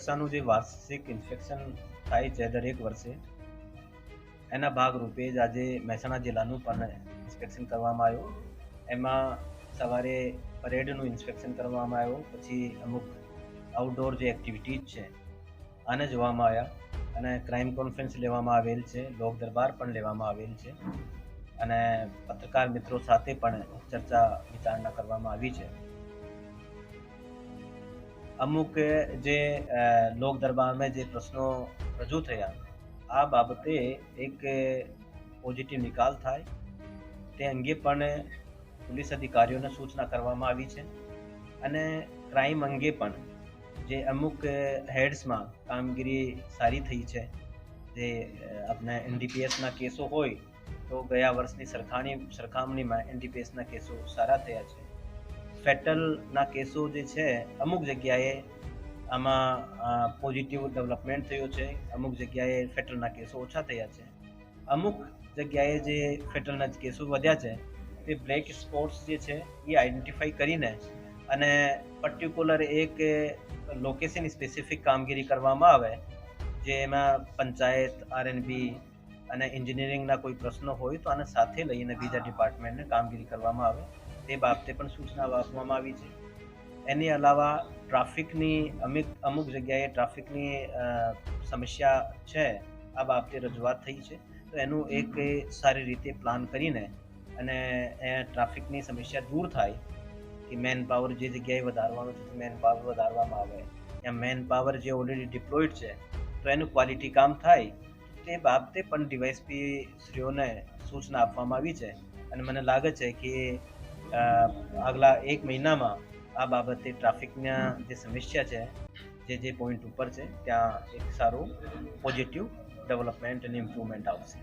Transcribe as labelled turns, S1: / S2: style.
S1: કક્ષાનું જે વાર્ષિક ઇન્ફેક્શન થાય છે દરેક વર્ષે, એના ભાગરૂપે જ આજે મહેસાણા જિલ્લાનું પણ ઇન્સ્પેક્શન કરવામાં આવ્યું. એમાં સવારે પરેડનું ઇન્સ્પેક્શન કરવામાં આવ્યું, પછી અમુક આઉટડોર જે એક્ટિવિટીઝ છે, આને જોવામાં આવ્યા અને ક્રાઇમ કોન્ફરન્સ લેવામાં આવેલ છે, લોક દરબાર પણ લેવામાં આવેલ છે અને પત્રકાર મિત્રો સાથે પણ ચર્ચા વિચારણા કરવામાં આવી છે. અમુક જે લોક દરબારમાં જે પ્રશ્નો રજૂ થયા, આ બાબતે એક પોઝિટિવ નિકાલ થાય. તે અંગે પણ પોલીસ અધિકારીઓને સૂચના કરવામાં આવી છે. અને ક્રાઇમ અંગે પણ જે અમુક હેડ્સમાં કામગીરી સારી થઈ છે, જે આપણે એનડીપીએસના કેસો હોય, તો ગયા વર્ષની સરખાણી, સરખામણીમાં એનડીપીએસના કેસો સારા થયા છે. ફેટલના કેસો જે છે, અમુક જગ્યાએ આમાં પોઝિટિવ ડેવલપમેન્ટ થયો છે, અમુક જગ્યાએ ફેટલના કેસો ઓછા થયા છે. અમુક જગ્યાએ જે ફેટલના કેસો વધ્યા છે, તે બ્લેક સ્પોટ્સ જે છે, એ આઈડેન્ટિફાઈ કરીને અને પર્ટિક્યુલર એક લોકેશન સ્પેસિફિક કામગીરી કરવામાં આવે, જે એમાં પંચાયત આરએનબી અને એન્જિનિયરિંગના કોઈ પ્રશ્નો હોય તો આને સાથે લઈને બીજા ડિપાર્ટમેન્ટને કામગીરી કરવામાં આવે. તે બાબતે પણ સૂચના આપવામાં આવી છે. એની અલાવા ટ્રાફિકની અમુક અમુક જગ્યાએ ટ્રાફિકની સમસ્યા છે, આ બાબતે રજૂઆત થઈ છે. તો એનું એક સારી રીતે પ્લાન કરીને અને એ ટ્રાફિકની સમસ્યા દૂર થાય કે મેન પાવર જે જગ્યાએ વધારવાનું છે મેન પાવર વધારવામાં આવે યા મેન પાવર જે ઓલરેડી ડિપ્લોઈડ છે, તો એનું ક્વોલિટી કામ થાય. તે બાબતે પણ ડીવાયસપી શ્રીઓને સૂચના આપવામાં આવી છે અને મને લાગે છે કે આગલા એક મહિનામાં આ બાબતે ટ્રાફિકના જે સમસ્યા છે, જે જે પોઈન્ટ ઉપર છે, ત્યાં એક સારું પોઝિટિવ ડેવલપમેન્ટ અને ઇમ્પ્રુવમેન્ટ આવશે.